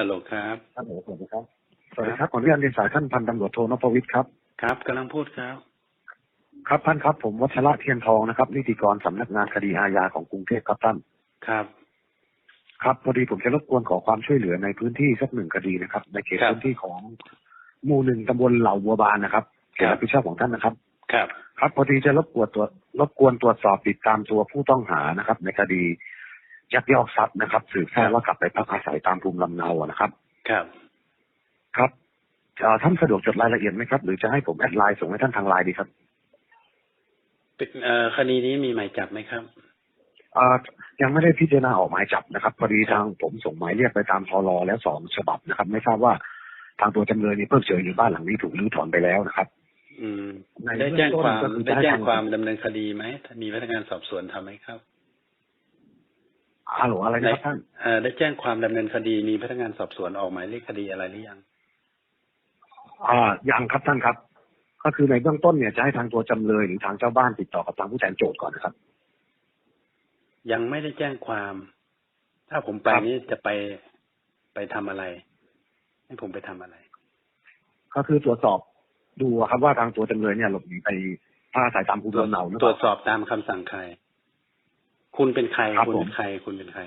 ฮัลโหลครับท่านสวัสดีครับ สวัสดีครับขออนุญาตเรียนสายท่านพันตำรวจโทนพวิทย์ครับ ครับกำลังพูดครับ ครับท่านครับ ผมวัชระเทียนทองนะครับ นิติกรสำนักงานคดีอาญาของกรุงเทพครับท่าน ครับ ครับพอดีผมจะรบกวนขอความช่วยเหลือในพื้นที่สักหนึ่งคดีนะครับ ในเขตครับพื้นที่ของหมู่หนึ่งตำบลเหล่าบัวบานนะครับเขตครับรับผิดชอบของท่านนะครับ ครับ ครับพอดีจะรบกวนตรวจรบกวนตรวจสอบติดตามตัวผู้ต้องหานะครับ ในคดี ยักยอกทรัพย์นะครับสืบทราบว่ากลับไปพักอาศัยตามภูมิลำเนาอะนะครับ ครับ ครับเอ่อท่านสะดวกจดรายละเอียดไหมครับ หรือจะให้ผมแอดไลน์ส่งให้ท่านทางไลน์ดีครับเป็นเอ่อคดีนี้มีหมายจับไหมครับเอ่อยังไม่ได้พิจารณาออกหมายจับนะครับพอดีทางผมส่งหมายเรียกไปตามทรแล้วสองฉบับนะครับ ไม่ทราบว่าทางตัวจำเลยนี่เพิ่งเจออยู่บ้านหลังนี้ถูกรื้อถอนไปแล้วนะครับ อืมในได้แจ้งความเบื้องต้นก็คือได้แจ้งได้ทำความดำเนินคดีไหมมีพนักงานสอบสวนทำไหมครับ ฮัลโหลอะไรนะครับท่านเอ่อได้แจ้งความดำเนินคดีมีพนักงานสอบสวนออกหมายเลขคดีอะไรหรือยังอ่ายังครับท่านครับ ก็คือในเบื้องต้นเนี่ยจะให้ทางตัวจำเลยหรือทางเจ้าบ้านติดต่อกับทางผู้แทนโจทย์ก่อนนะครับ ยังไม่ได้แจ้งความ ถ้าผมไปครับนี้จะไปไปทำอะไร ให้ผมไปทำอะไร ก็คือตรวจสอบดูครับว่าทางตัวจำเลยเนี่ยหลบหนีไปพักอาศัยตามภูมิลำเนาหรือตเปรวล่าจสอบตามคำสั่งใคร คุณเป็นใครครับคุณผเป็มนใคร คุณเป็นใคร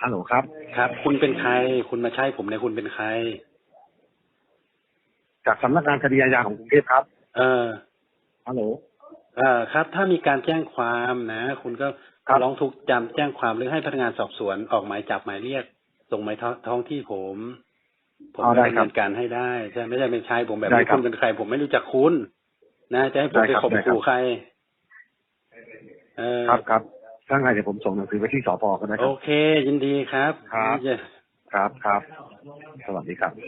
ฮัลโหลครับ ครับ คุณเป็นใคร คุณมาใช้ผมเนี่ยคุณเป็นใคร จากสำนักงานคดีอาญาของกรุงเทพครับ เออฮัลโหลเออครับ ถ้ามีการแจ้งความนะ คุณก็ครับร้องทุกข์จำแจ้งความหรือให้พนักงานสอบสวนออกหมายจับหมายเรียก ส่งหมายท้องท้องที่ผม ผมเอาได้ดำครัเนิบนการให้ได้ใช่ไม่ใช่เป็นใช้ผมแบบได้นี้ครับคุณเป็นใคร ผมไม่รู้จักคุณนะจะให้ผมได้ไปครับข่มได้ครับขู่ใครเออ ครับครับถ้าไงเดี๋ยวผมส่งหนังสือไปที่สพก็ได้คโอรับ เค ยินดีครับ ครับนี่จะครับครับ สวัสดีครับ